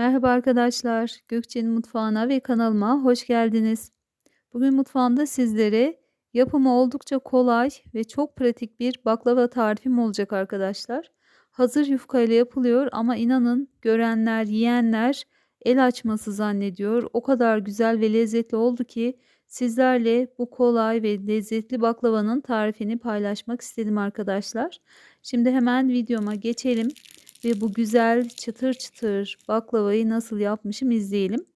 Merhaba arkadaşlar, Gökçe'nin mutfağına ve kanalıma hoş geldiniz. Bugün mutfağımda sizlere yapımı oldukça kolay ve çok pratik bir baklava tarifim olacak arkadaşlar. Hazır yufka ile yapılıyor ama inanın görenler, yiyenler el açması zannediyor. O kadar güzel ve lezzetli oldu ki sizlerle bu kolay ve lezzetli baklavanın tarifini paylaşmak istedim arkadaşlar. Şimdi hemen videoma geçelim ve bu güzel çıtır çıtır baklavayı nasıl yapmışım izleyelim.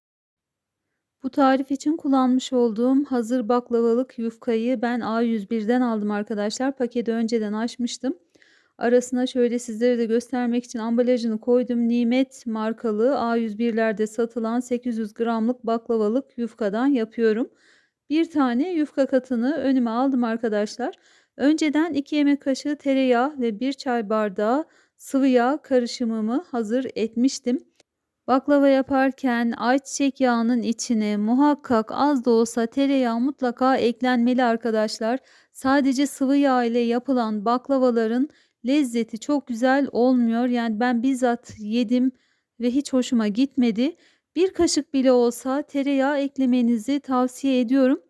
Bu tarif için kullanmış olduğum hazır baklavalık yufkayı ben A101'den aldım arkadaşlar. Paketi önceden açmıştım. Arasına şöyle sizlere de göstermek için ambalajını koydum. Nimet markalı A101'lerde satılan 800 gramlık baklavalık yufkadan yapıyorum. Bir tane yufka katını önüme aldım arkadaşlar. Önceden 2 yemek kaşığı tereyağı ve 1 çay bardağı sıvı yağ karışımımı hazır etmiştim. Baklava yaparken ayçiçek yağının içine muhakkak az da olsa tereyağı mutlaka eklenmeli arkadaşlar. Sadece sıvı yağ ile yapılan baklavaların lezzeti çok güzel olmuyor. Yani ben bizzat yedim ve hiç hoşuma gitmedi. Bir kaşık bile olsa tereyağı eklemenizi tavsiye ediyorum.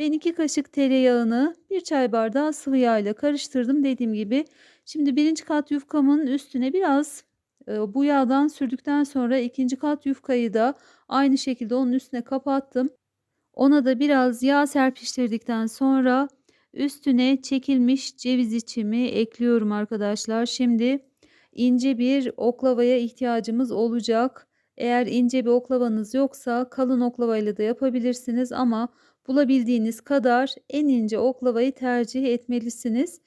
Ben iki kaşık tereyağını bir çay bardağı sıvı yağ ile karıştırdım dediğim gibi. Şimdi birinci kat yufkamın üstüne biraz e, bu yağdan sürdükten sonra ikinci kat yufkayı da aynı şekilde onun üstüne kapattım. Ona da biraz yağ serpiştirdikten sonra üstüne çekilmiş ceviz içimi ekliyorum arkadaşlar. Şimdi ince bir oklavaya ihtiyacımız olacak. Eğer ince bir oklavanız yoksa kalın oklavayla da yapabilirsiniz ama bulabildiğiniz kadar en ince oklavayı tercih etmelisiniz.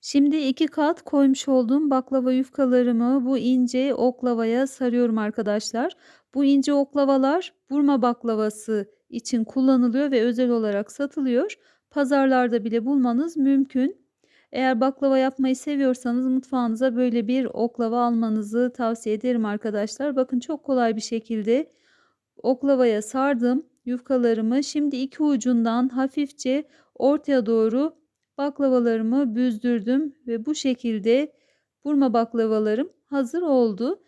Şimdi iki kat koymuş olduğum baklava yufkalarımı bu ince oklavaya sarıyorum arkadaşlar. Bu ince oklavalar burma baklavası için kullanılıyor ve özel olarak satılıyor. Pazarlarda bile bulmanız mümkün. Eğer baklava yapmayı seviyorsanız mutfağınıza böyle bir oklava almanızı tavsiye ederim arkadaşlar. Bakın çok kolay bir şekilde oklavaya sardım yufkalarımı. Şimdi iki ucundan hafifçe ortaya doğru baklavalarımı büzdürdüm ve bu şekilde burma baklavalarım hazır oldu.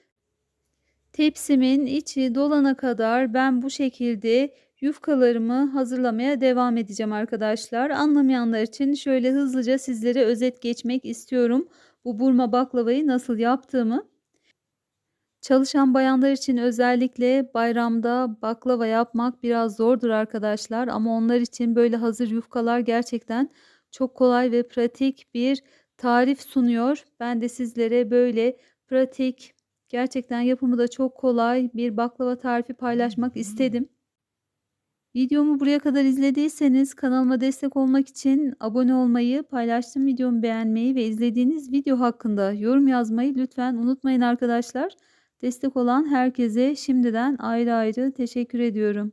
Tepsimin içi dolana kadar ben bu şekilde yufkalarımı hazırlamaya devam edeceğim arkadaşlar. Anlamayanlar için şöyle hızlıca sizlere özet geçmek istiyorum. Bu burma baklavayı nasıl yaptığımı. Çalışan bayanlar için özellikle bayramda baklava yapmak biraz zordur arkadaşlar ama onlar için böyle hazır yufkalar gerçekten çok kolay ve pratik bir tarif sunuyor. Ben de sizlere böyle pratik, gerçekten yapımı da çok kolay bir baklava tarifi paylaşmak istedim. Videomu buraya kadar izlediyseniz kanalıma destek olmak için abone olmayı, paylaştığım videomu beğenmeyi ve izlediğiniz video hakkında yorum yazmayı lütfen unutmayın arkadaşlar. Destek olan herkese şimdiden ayrı ayrı teşekkür ediyorum.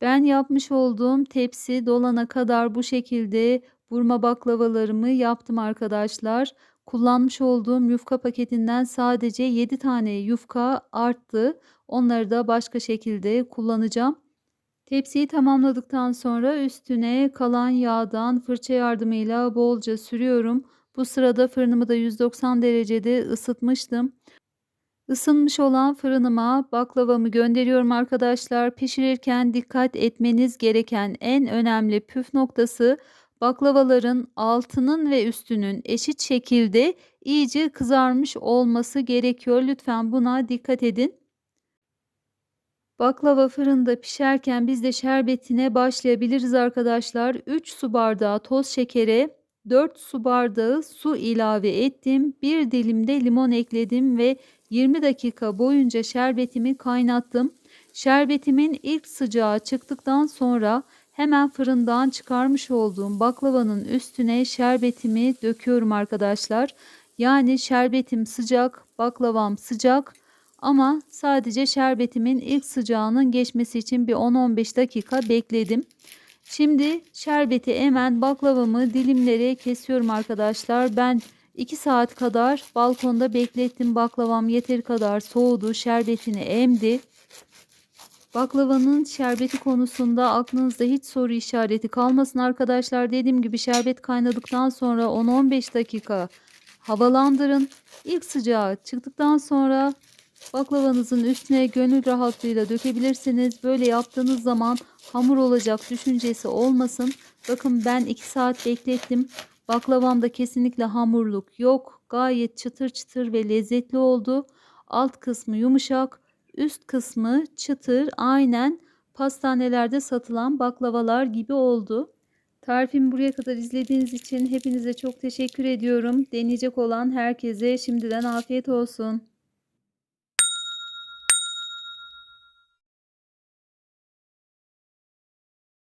Ben yapmış olduğum tepsi dolana kadar bu şekilde burma baklavalarımı yaptım arkadaşlar. Kullanmış olduğum yufka paketinden sadece 7 tane yufka arttı. Onları da başka şekilde kullanacağım. Tepsiyi tamamladıktan sonra üstüne kalan yağdan fırça yardımıyla bolca sürüyorum. Bu sırada fırınımı da 190 derecede ısıtmıştım. Isınmış olan fırınıma baklavamı gönderiyorum arkadaşlar. Pişirirken dikkat etmeniz gereken en önemli püf noktası baklavaların altının ve üstünün eşit şekilde iyice kızarmış olması gerekiyor. Lütfen buna dikkat edin. Baklava fırında pişerken biz de şerbetine başlayabiliriz arkadaşlar. 3 su bardağı toz şekere 4 su bardağı su ilave ettim. Bir dilim de limon ekledim ve 20 dakika boyunca şerbetimi kaynattım. Şerbetimin ilk sıcağı çıktıktan sonra hemen fırından çıkarmış olduğum baklavanın üstüne şerbetimi döküyorum arkadaşlar. Yani şerbetim sıcak, baklavam sıcak ama sadece şerbetimin ilk sıcağının geçmesi için bir 10-15 dakika bekledim. Şimdi şerbeti hemen baklavamı dilimlere kesiyorum arkadaşlar. Ben 2 saat kadar balkonda beklettim. Baklavam yeteri kadar soğudu. Şerbetini emdi. Baklavanın şerbeti konusunda aklınızda hiç soru işareti kalmasın arkadaşlar. Dediğim gibi şerbet kaynadıktan sonra 10-15 dakika havalandırın. İlk sıcağı çıktıktan sonra Baklavanızın üstüne gönül rahatlığıyla dökebilirsiniz. Böyle yaptığınız zaman hamur olacak düşüncesi olmasın. Bakın ben 2 saat beklettim. Baklavamda kesinlikle hamurluk yok. Gayet çıtır çıtır ve lezzetli oldu. Alt kısmı yumuşak, üst kısmı çıtır. Aynen pastanelerde satılan baklavalar gibi oldu. Tarifimi buraya kadar izlediğiniz için hepinize çok teşekkür ediyorum. Deneyecek olan herkese şimdiden afiyet olsun.